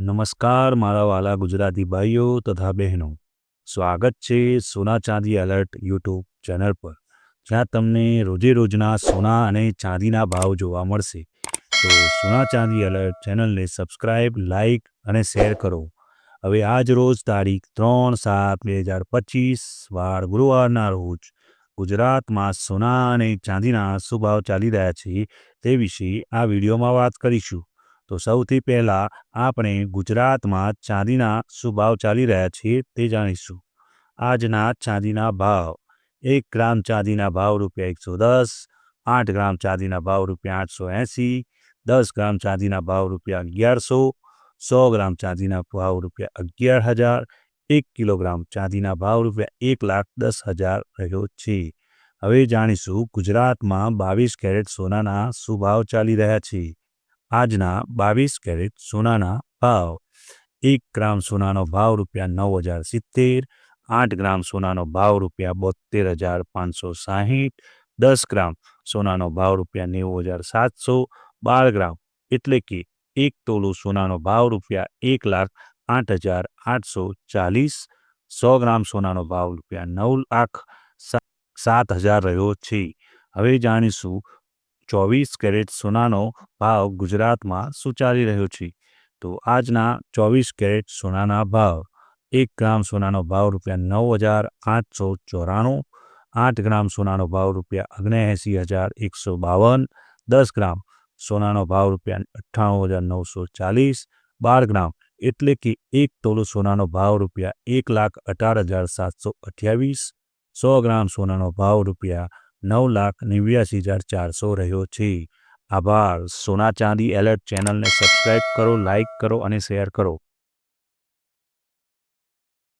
નમસ્કાર, મારા વાલા ગુજરાતી ભાઈઓ તથા બહેનો. સ્વાગત છે સોના ચાંદી એલર્ટ યુટ્યુબ ચેનલ પર. જ્યાં તમને રોજે રોજના સોના અને ચાંદીના ભાવ જોવા મળશે. તો સોના ચાંદી એલર્ટ ચેનલને સબસ્ક્રાઇબ, લાઇક અને શેર કરો. હવે આજ રોજ તારીખ ત્રણ સાત બે હજાર પચીસ, વાર ગુરુવારના રોજ ગુજરાતમાં સોના અને ચાંદીના શું ભાવ ચાલી રહ્યા છે તે વિશે આ વિડીયોમાં વાત કરીશું. તો સૌથી પહેલાં આપણે ગુજરાતમાં ચાંદીના શું ભાવ ચાલી રહ્યા છે તે જાણીશું. આજના ચાંદીના ભાવ, એક ગ્રામ ચાંદીના ભાવ રૂપિયા એકસો દસ, આઠ ગ્રામ ચાંદીના ભાવ રૂપિયા આઠસો એંસી, દસ ગ્રામ ચાંદીના ભાવ રૂપિયા અગિયારસો, સો ગ્રામ ચાંદીના ભાવ રૂપિયા અગિયાર હજાર, એક કિલોગ્રામ ચાંદીના ભાવ રૂપિયા એક લાખ દસ હજાર રહ્યો છે. હવે જાણીશું ગુજરાતમાં બાવીસ કેરેટ સોનાના શું ભાવ ચાલી રહ્યા છે. આજના બાવીસ કેરેટ સોનાના ભાવ. એક ગ્રામ સોનાનો ભાવ રૂપિયા નવ હજાર સિત્તેર, આઠ ગ્રામ સોનાનો ભાવ રૂપિયા બોતેર હજાર પાંચસો સાહીઠ, દસ ગ્રામ સોનાનો ભાવ રૂપિયા નેવું હજાર સાતસો, બાર ગ્રામ એટલે કે એક તોલું સોનાનો ભાવ રૂપિયા એક લાખ આઠ હજાર આઠસો ચાલીસ, સો ગ્રામ સોનાનો ભાવ રૂપિયા નવ લાખ સાત હજાર રહ્યો છે. હવે જાણીશું ચોવીસ કેરેટ સોનાનો ભાવ ગુજરાતમાં ચાલી રહ્યો છે. તો આજના ચોવીસ કેરેટ સોનાના ભાવ, એક ગ્રામ સોનાનો ભાવ રૂપિયા નવ હજાર આઠસો ચોરાણું, આઠ ગ્રામ સોનાનો ભાવ રૂપિયા ઓગણએંસી હજાર એકસો બાવન, દસ ગ્રામ સોનાનો ભાવ રૂપિયા અઠ્ઠાણું હજાર નવસો ચાલીસ, બાર ગ્રામ એટલે કે એક તોલો સોનાનો ભાવ રૂપિયા એક લાખ અઢાર હજાર સાતસો અઠ્યાવીસ, સો ગ્રામ સોનાનો ભાવ રૂપિયા નવ લાખ નેવ્યાસી હજાર ચારસો રહ્યો છે. આભાર. સોના ચાંદી એલર્ટ ચેનલને સબસ્ક્રાઇબ કરો, લાઇક કરો અને શેર કરો.